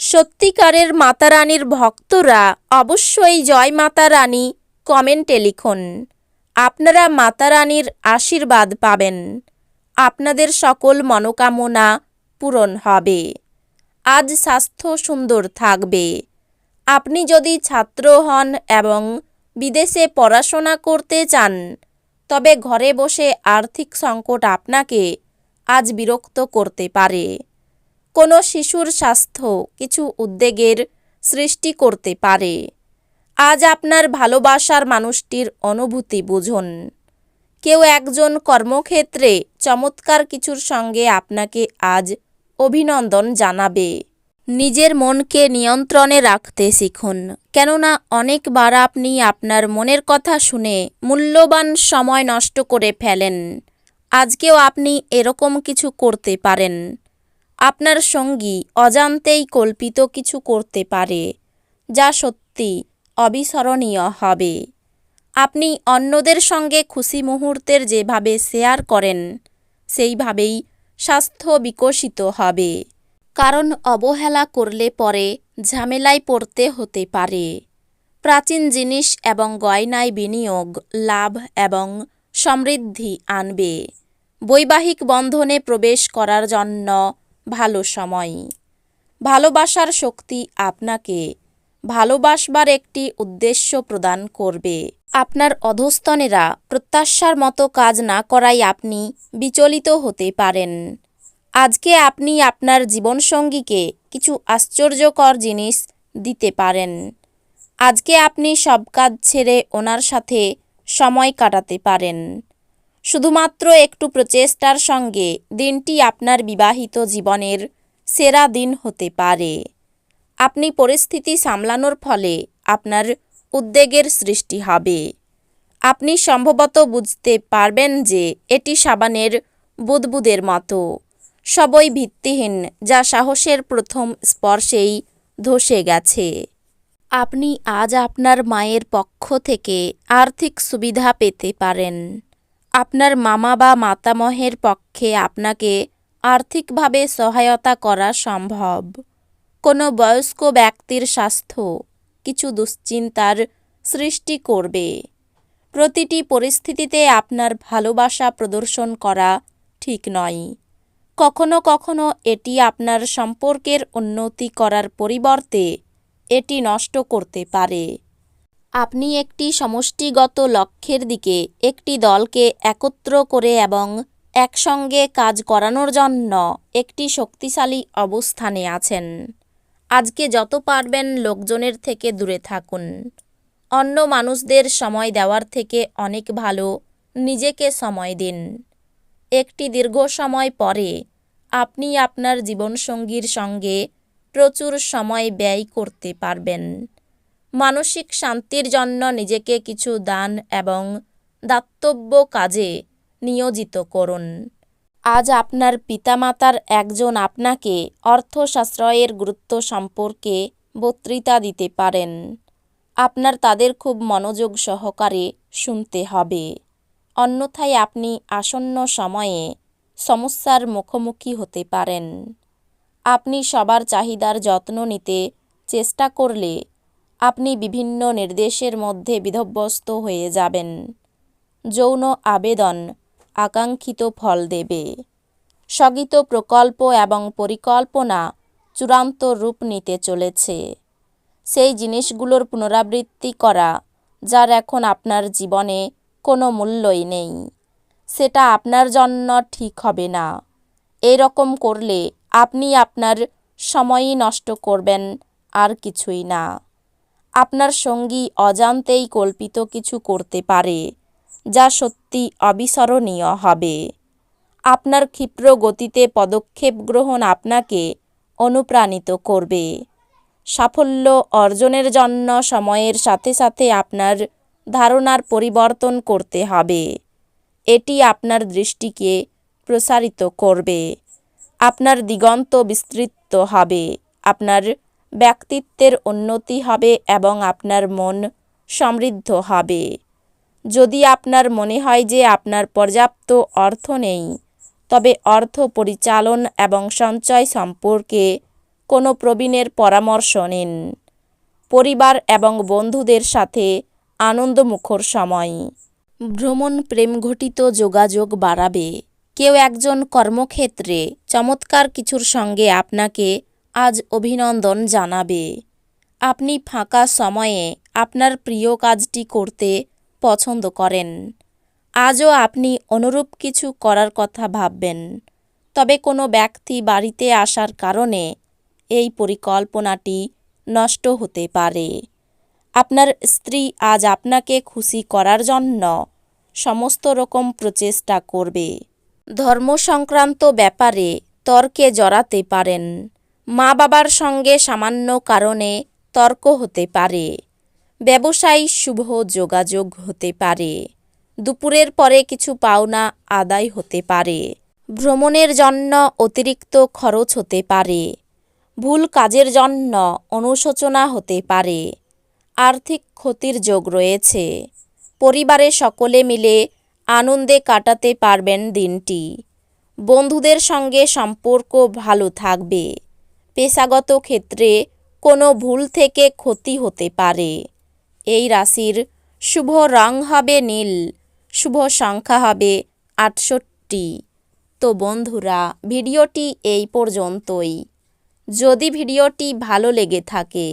সত্যিকারের মাতা রানীর ভক্তরা অবশ্যই জয় মাতা রানী কমেন্টে লিখুন। আপনারা মাতা রানীর আশীর্বাদ পাবেন। আপনাদের সকল মনোকামনা পূরণ হবে। আজ স্বাস্থ্য সুন্দর থাকবে। আপনি যদি ছাত্র হন এবং বিদেশে পড়াশোনা করতে চান, তবে ঘরে বসে আর্থিক সংকট আপনাকে আজ বিরক্ত করতে পারে। কোনো শিশুর স্বাস্থ্য কিছু উদ্বেগের সৃষ্টি করতে পারে। আজ আপনার ভালোবাসার মানুষটির অনুভূতি বুঝুন। কেউ একজন কর্মক্ষেত্রে চমৎকার কিছুর সঙ্গে আপনাকে আজ অভিনন্দন জানাবে। নিজের মনকে নিয়ন্ত্রণে রাখতে শিখুন, কেননা অনেকবার আপনি আপনার মনের কথা শুনে মূল্যবান সময় নষ্ট করে ফেলেন। আজকেও আপনি এরকম কিছু করতে পারেন। আপনার সঙ্গী অজান্তেই কল্পিত কিছু করতে পারে, যা সত্যি অবিস্মরণীয় হবে। আপনি অন্যদের সঙ্গে খুশি মুহূর্তের যেভাবে শেয়ার করেন, সেইভাবেই স্বাস্থ্য বিকশিত হবে। কারণ অবহেলা করলে পরে ঝামেলায় পড়তে হতে পারে। প্রাচীন জিনিস এবং গয়নায় বিনিয়োগ, লাভ এবং সমৃদ্ধি আনবে। বৈবাহিক বন্ধনে প্রবেশ করার জন্য ভালো সময় ভালোবাসার শক্তি আপনাকে ভালোবাসবার একটি উদ্দেশ্য প্রদান করবে। আপনার অধস্তনেরা প্রত্যাশার মতো কাজ না করাই আপনি বিচলিত হতে পারেন। আজকে আপনি আপনার জীবনসঙ্গীকে কিছু আশ্চর্যকর জিনিস দিতে পারেন। আজকে আপনি সব কাজ ছেড়ে ওনার সাথে সময় কাটাতে পারেন। শুধুমাত্র একটু প্রচেষ্টার সঙ্গে দিনটি আপনার বিবাহিত জীবনের সেরা দিন হতে পারে। আপনি পরিস্থিতি সামলানোর ফলে আপনার উদ্বেগের সৃষ্টি হবে। আপনি সম্ভবত বুঝতে পারবেন যে এটি সাবানের বুদবুদের মতো, সবই ভিত্তিহীন, যা সাহসের প্রথম স্পর্শেই ধসে গেছে। আপনি আজ আপনার মায়ের পক্ষ থেকে আর্থিক সুবিধা পেতে পারেন। আপনার মামা বা মাতামহের পক্ষে আপনাকে আর্থিকভাবে সহায়তা করা সম্ভব। কোনো বয়স্ক ব্যক্তির স্বাস্থ্য কিছু দুশ্চিন্তার সৃষ্টি করবে। প্রতিটি পরিস্থিতিতে আপনার ভালোবাসা প্রদর্শন করা ঠিক নয়। কখনো কখনো এটি আপনার সম্পর্কের উন্নতি করার পরিবর্তে এটি নষ্ট করতে পারে। আপনি একটি সমষ্টিগত লক্ষ্যের দিকে একটি দলকে একত্র করে এবং একসঙ্গে কাজ করানোর জন্য একটি শক্তিশালী অবস্থানে আছেন। আজকে যত পারবেন লোকজনের থেকে দূরে থাকুন। অন্য মানুষদের সময় দেওয়ার থেকে অনেক ভালো, নিজেকে সময় দিন। একটি দীর্ঘ সময় পরে আপনি আপনার জীবনসঙ্গীর সঙ্গে প্রচুর সময় ব্যয় করতে পারবেন। মানসিক শান্তির জন্য নিজেকে কিছু দান এবং দাতব্য কাজে নিয়োজিত করুন। আজ আপনার পিতামাতার একজন আপনাকে অর্থ সাশ্রয়ের গুরুত্ব সম্পর্কে বক্তৃতা দিতে পারেন। আপনার তাদের খুব মনোযোগ সহকারে শুনতে হবে। অন্যথায় আপনি আসন্ন সময়ে সমস্যার মুখোমুখি হতে পারেন। আপনি সবার চাহিদার যত্ন নিতে চেষ্টা করলে আপনি বিভিন্ন নির্দেশের মধ্যে বিধব্যস্ত হয়ে যাবেন। যৌন আবেদন আকাঙ্ক্ষিত ফল দেবে। স্থগিত প্রকল্প এবং পরিকল্পনা চূড়ান্ত রূপ নিতে চলেছে। সেই জিনিসগুলোর পুনরাবৃত্তি করা, যার এখন আপনার জীবনে কোনো মূল্যই নেই, সেটা আপনার জন্য ঠিক হবে না। এরকম করলে আপনি আপনার সময়ই নষ্ট করবেন আর কিছুই না। আপনার সঙ্গী অজান্তেই কল্পিত কিছু করতে পারে, যা সত্যি অবিস্মরণীয় হবে। আপনার ক্ষিপ্র গতিতে পদক্ষেপ গ্রহণ আপনাকে অনুপ্রাণিত করবে। সাফল্য অর্জনের জন্য সময়ের সাথে সাথে আপনার ধারণার পরিবর্তন করতে হবে। এটি আপনার দৃষ্টিকে প্রসারিত করবে। আপনার দিগন্ত বিস্তৃত হবে। আপনার ব্যক্তিত্বের উন্নতি হবে এবং আপনার মন সমৃদ্ধ হবে। যদি আপনার মনে হয় যে আপনার পর্যাপ্ত অর্থ নেই, তবে অর্থ পরিচালন এবং সঞ্চয় সম্পর্কে কোনো প্রবীণের পরামর্শ নিন। পরিবার এবং বন্ধুদের সাথে আনন্দমুখর সময়। ভ্রমণ প্রেমঘটিত যোগাযোগ বাড়াবে। কেউ একজন কর্মক্ষেত্রে চমৎকার কিছুর সঙ্গে আপনাকে আজ অভিনন্দন জানাবে। আপনি ফাঁকা সময়ে আপনার প্রিয় কাজটি করতে পছন্দ করেন। আজও আপনি অনুরূপ কিছু করার কথা ভাববেন। তবে কোনো ব্যক্তি বাড়িতে আসার কারণে এই পরিকল্পনাটি নষ্ট হতে পারে। আপনার স্ত্রী আজ আপনাকে খুশি করার জন্য সমস্ত রকম প্রচেষ্টা করবে। ধর্ম সংক্রান্ত ব্যাপারে তর্কে জড়াতে পারেন। মা বাবার সঙ্গে সামান্য কারণে তর্ক হতে পারে। ব্যবসায়ী শুভ যোগাযোগ হতে পারে। দুপুরের পরে কিছু পাওনা আদায় হতে পারে। ভ্রমণের জন্য অতিরিক্ত খরচ হতে পারে। ভুল কাজের জন্য অনুশোচনা হতে পারে। আর্থিক ক্ষতির যোগ রয়েছে। পরিবারে সকলে মিলে আনন্দে কাটাতে পারবেন দিনটি। বন্ধুদের সঙ্গে সম্পর্ক ভালো থাকবে। পেশাগত ক্ষেত্রে কোনো ভুল থেকে ক্ষতি হতে পারে। এই রাশির শুভ রং হবে নীল, শুভ সংখ্যা হবে আটষট্টি। তো বন্ধুরা, ভিডিওটি এই পর্যন্তই। যদি ভিডিওটি ভালো লেগে থাকে,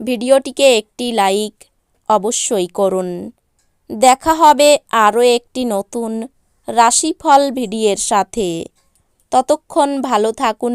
ভিডিওটিকে একটি লাইক অবশ্যই করুন। দেখা হবে আরও একটি নতুন রাশিফল ভিডিওর সাথে। ততক্ষণ ভালো থাকুন